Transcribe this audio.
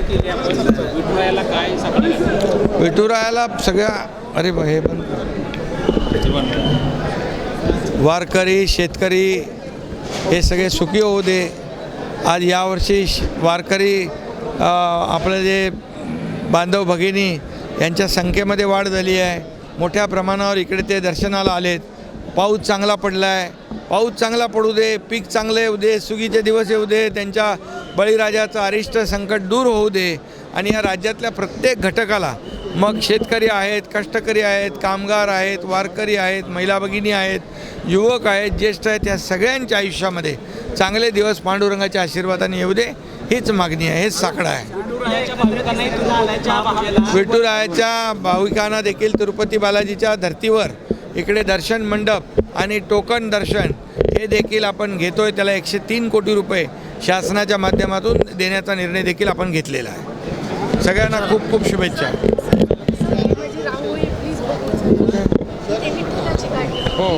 केली आपण. विठुरायाला काय विठुरायाला सगळ्या अरे हे पण वारकरी शेतकरी हे सगळे सुखी होऊ दे. आज यावर्षी श- वारकरी आपलं जे बांधव भगिनी यांच्या संख्येमध्ये वाढ झाली आहे. मोठ्या प्रमाणावर इकडे ते दर्शनाला आलेत. पाऊस चांगला पडला आहे पाऊस चांगला पडू दे पीक चांगले येऊ दे सुगीचे दिवस येऊ दे त्यांच्या बळीराजाचं अरिष्ट संकट दूर होऊ दे. आणि या राज्यातल्या प्रत्येक घटकाला मग शेतकरी आहेत कष्टकरी आहेत कामगार आहेत वारकरी आहेत महिला भगिनी आहेत युवक आहेत ज्येष्ठ आहेत या सगळ्यांच्या आयुष्यामध्ये चांगले दिवस पांडुरंगाच्या आशीर्वादाने येऊ दे हीच मागणी आहे हेच साकडं आहे. विठुरायाच्या भाविकांना देखील तिरुपती बालाजीच्या धर्तीवर इकडे दर्शन मंडप आणि टोकन दर्शन हे देखील आपण घेतोय. त्याला एकशे तीन कोटी रुपये शासनाच्या माध्यमातून देण्याचा निर्णय देखील आपण घेतलेला आहे. सगळ्यांना खूप खूप शुभेच्छा. फुलाची काढली हो.